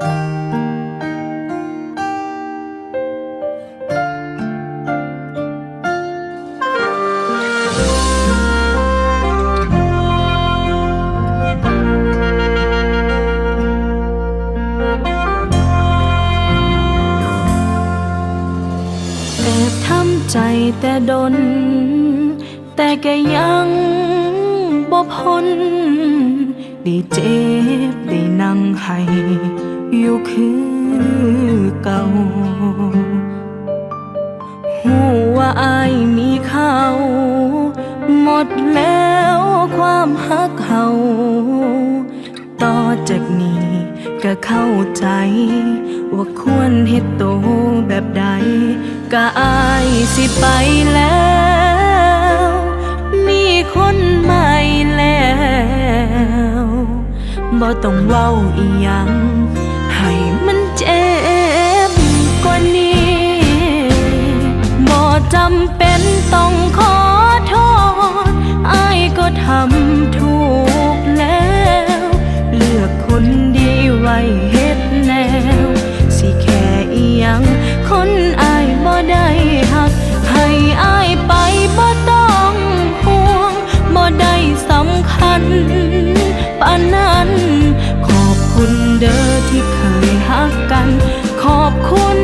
แอบทำใจแต่ดน แต่ก็ยังบ่พ้น ได้เจ็บได้นั่งให้อยู่คือเก่าหูว่าอายมีเขาหมดแล้วความฮักเขาต่อจากนี้ก็เข้าใจ ว่าควรเฮ็ดโตแบบใด ก็อายสิไปแล้ว มีคน บ่ต้องเว้าอีหยัง คุณเด้อที่เคยหักกัน ขอบคุณ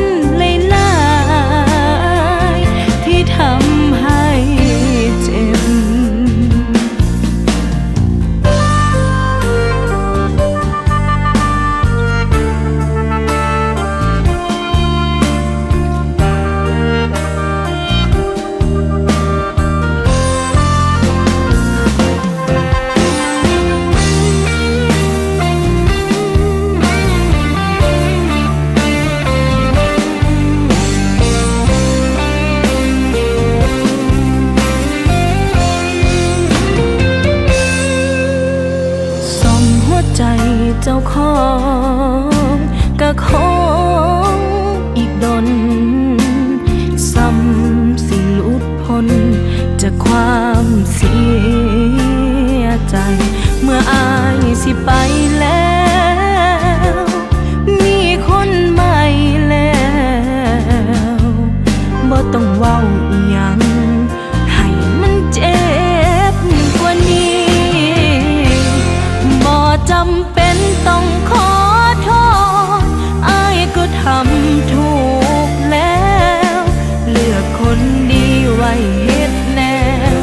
เจ้าของก็คงอีกดนซ้ำสิหลุดพ้นจากความเสียใจ เมื่ออายสิไปแล้ว มีคนใหม่แล้วบ่ต้องเว้าอีหยัง ต้องขอโทษอายก็ทำถูกแล้ว เลือกคนดีไว้เฮ็ดแนว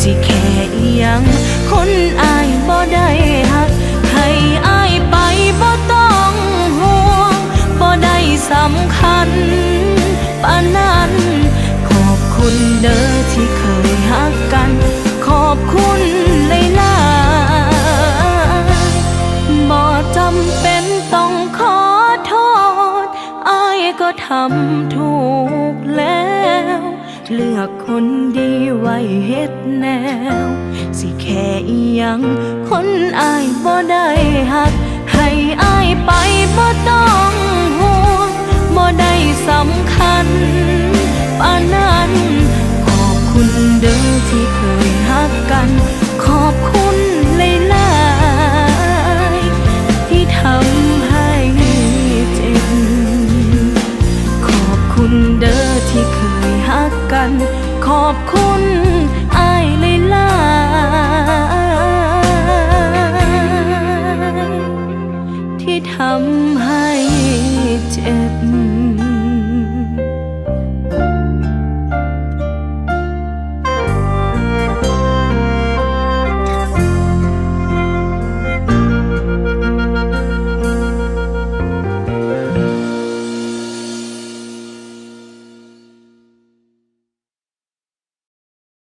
สิแค่อีหยังคนอายบ่ได้หักให้อายไปบ่ต้องห่วงบ่ได้สำคัญปานนั้นขอบคุณเด้อ ทำถูกแล้ว เลือกคนดีไว้เฮ็ดแนว สิแค่อียัง คนอายบ่ได้หัก ให้อายไป อบคุณไอาเลยลาที่ทำ